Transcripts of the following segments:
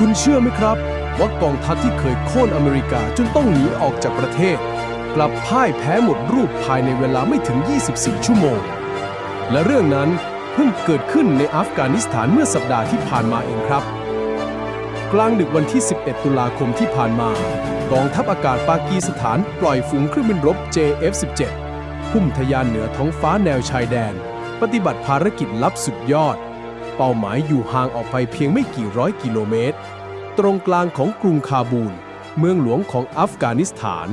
คุณเชื่อไหมครับว่ากองทัพที่เคยโค่นอเมริกาจนต้องหนีออกจากประเทศ กลับพ่ายแพ้หมดรูปภายในเวลาไม่ถึง 24 ชั่วโมง และเรื่องนั้นเพิ่งเกิดขึ้นในอัฟกานิสถานเมื่อสัปดาห์ที่ผ่านมาเองครับ กลางดึกวันที่ 11 ตุลาคมที่ผ่านมา กองทัพอากาศปากีสถานปล่อยฝูงเครื่องบินรบ JF-17 พุ่มทะยานเหนือท้องฟ้าแนวชายแดน ปฏิบัติภารกิจลับสุดยอด เป้าหมายอยู่ห่างออกไปเพียงไม่กี่ร้อยกิโลเมตร ตรงกลางของกรุงคาบูล เมืองหลวงของอัฟกานิสถาน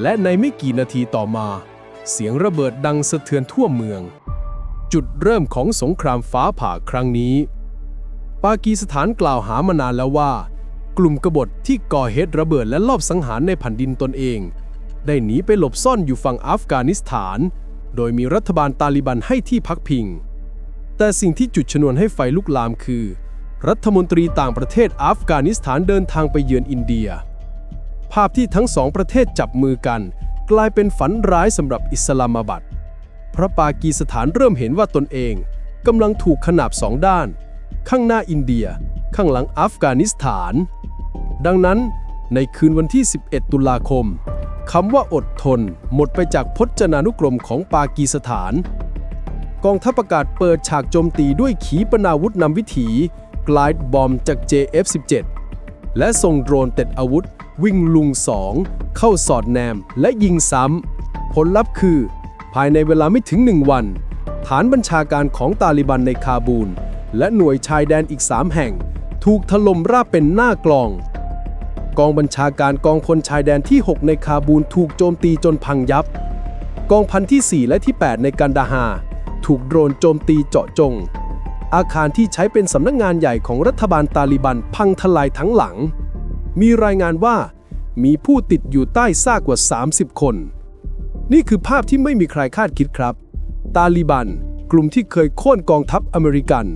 และในไม่กี่นาทีต่อมา เสียงระเบิดดังสะเทือนทั่วเมือง จุดเริ่มของสงครามฟ้าผ่าครั้งนี้ ปากีสถานกล่าวหามานานแล้วว่า กลุ่มกบฏที่ก่อเหตุระเบิดและลอบสังหารในแผ่นดินตนเอง ได้หนีไปหลบซ่อนอยู่ฝั่งอัฟกานิสถาน โดยมีรัฐบาลตาลิบันให้ที่พักพิง แต่สิ่งที่จุดชนวนให้ไฟลุกลามคือ รัฐมนตรีต่างประเทศอัฟกานิสถานเดินทางไปเยือนอินเดีย ภาพที่ทั้งสองประเทศจับมือกัน กลายเป็นฝันร้ายสำหรับอิสลามาบัดพระปากีสถานเริ่มเห็นว่าตนเองกำลังถูกขนาบสองด้าน ข้างหน้าอินเดีย ข้างหลังอัฟกานิสถาน ดังนั้นในคืนวันที่ 11 ตุลาคมคำว่าอดทนหมดไปจากพจนานุกรมของปากีสถาน กองทัพอากาศเปิดฉากโจมตีด้วยขีปนาวุธนำวิถีกลายบอมจาก JF-17 และส่งโดรนเต็ดอาวุธ วิ่งลุงสองเข้าสอดแนมและยิงซ้ำ ผลลัพธ์คือ ภายในเวลาไม่ถึงหนึ่งวัน ฐานบัญชาการของตาลิบันในคาบูล และหน่วยชายแดนอีก 3 แห่ง ถูกถล่มราบเป็นหน้ากลอง กองบัญชาการกองพลชายแดนที่ 6 ในคาบูลถูกโจมตีจนพังยับ กองพันที่ 4 และที่ 8 ในกันดาฮา ถูกโดรนโจมตีเจาะจง อาคารที่ใช้เป็นสำนักงานใหญ่ของรัฐบาลตาลิบันพังทลายทั้งหลัง มีรายงานว่ามีผู้ติดอยู่ใต้ซากกว่า 30 คน นี่คือภาพที่ไม่มีใครคาดคิดครับ ตาลิบัน กลุ่มที่เคยโค่นกองทัพอเมริกัน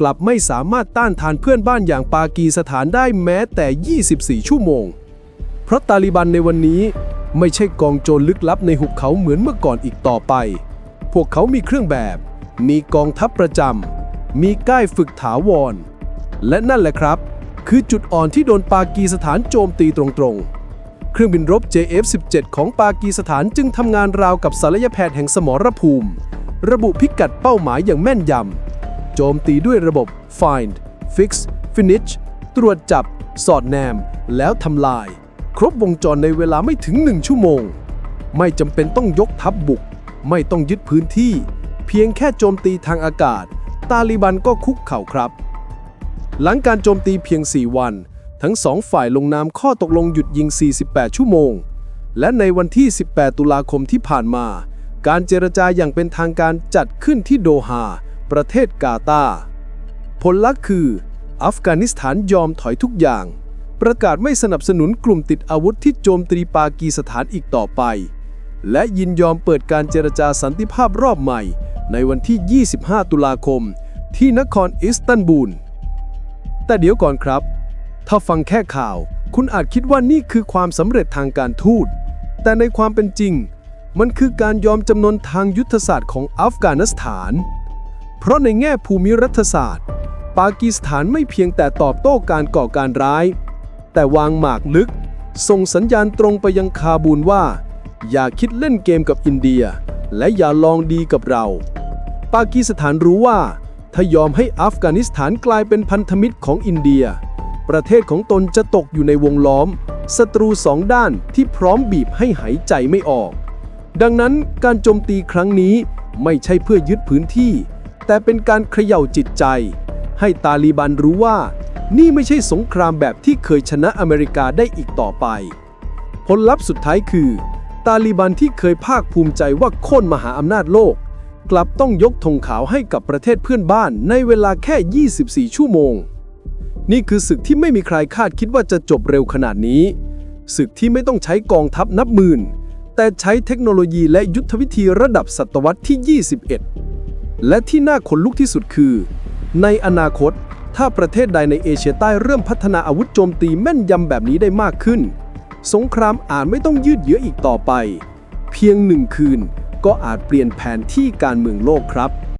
กลับไม่สามารถต้านทานเพื่อนบ้านอย่างปากีสถานได้แม้แต่ 24 ชั่วโมง เพราะตาลิบันในวันนี้ไม่ใช่กองโจรลึกลับในหุบเขาเหมือนเมื่อก่อนอีกต่อไป พวกเขามีเครื่องแบบ มีกองทัพประจำ มีก้ายฝึกถาวร และนั่นแหละครับ คือจุดอ่อนที่โดนปากีสถานโจมตีตรงๆ เครื่องบินรบ JF-17 ของปากีสถานจึงทำงานราวกับศัลยแพทย์แห่งสมรภูมิ ระบุพิกัดเป้าหมายอย่างแม่นยำ โจมตีด้วยระบบ Find Fix Finish ตรวจจับ สอดแนม แล้วทำลาย ครบวงจรในเวลาไม่ถึงหนึ่งชั่วโมง ไม่จำเป็นต้องยกทัพบบุก ไม่ต้องยึดพื้นที่ เพียงแค่โจมตีทางอากาศ ตาลิบันก็คุกเข่าครับ หลังการโจมตีเพียง 4 วัน ทั้งสองฝ่ายลงนามข้อตกลงหยุดยิง 48 ชั่วโมง และในวันที่ 18 ตุลาคมที่ผ่านมา การเจรจาอย่างเป็นทางการจัดขึ้นที่โดฮาประเทศกาตาร์ผลลัพธ์คือ อัฟกานิสถานยอมถอยทุกอย่าง ประกาศไม่สนับสนุนกลุ่มติดอาวุธที่โจมตีปากีสถานอีกต่อไป และยินยอมเปิดการเจรจาสันติภาพรอบใหม่ ในวันที่ 25 ตุลาคม ที่นครอิสตันบูล แต่เดี๋ยวก่อนครับ ถ้าฟังแค่ข่าว คุณอาจคิดว่านี่คือความสำเร็จทางการทูต แต่ในความเป็นจริง มันคือการยอมจำนนทางยุทธศาสตร์ของอัฟกานิสถาน เพราะในแง่ภูมิรัฐศาสตร์ ปากีสถานไม่เพียงแต่ตอบโต้การก่อการร้าย แต่วางหมากลึก ส่งสัญญาณตรงไปยังคาบูลว่า อย่าคิดเล่นเกมกับอินเดีย และอย่าลองดีกับเรา ปากีสถานรู้ว่า ถ้ายอมให้อัฟกานิสถานกลายเป็นพันธมิตรของอินเดีย ประเทศของตนจะตกอยู่ในวงล้อมศัตรูสองด้านที่พร้อมบีบให้หายใจไม่ออก ดังนั้นการโจมตีครั้งนี้ไม่ใช่เพื่อยึดพื้นที่ แต่เป็นการเขย่าจิตใจ ให้ตาลีบันรู้ว่า นี่ไม่ใช่สงครามแบบที่เคยชนะอเมริกาได้อีกต่อไป ผลลัพธ์สุดท้ายคือ ตาลีบันที่เคยภาคภูมิใจว่าโค่นมหาอำนาจโลก กลับต้องยกธงขาวให้กับประเทศเพื่อนบ้านในเวลาแค่ 24 ชั่วโมง นี่คือศึกที่ไม่มีใครคาดคิดว่าจะจบเร็วขนาดนี้ ศึกที่ไม่ต้องใช้กองทัพนับหมื่น แต่ใช้เทคโนโลยีและยุทธวิธีระดับศตวรรษที่ 21 และที่น่าขนลุกที่สุดคือ ในอนาคต ถ้าประเทศใดในเอเชียใต้เริ่มพัฒนาอาวุธโจมตีแม่นยำแบบนี้ได้มากขึ้น สงครามอาจไม่ต้องยืดเยื้ออีกต่อไป เพียงหนึ่งคืนก็อาจเปลี่ยนแผนที่การเมืองโลกครับ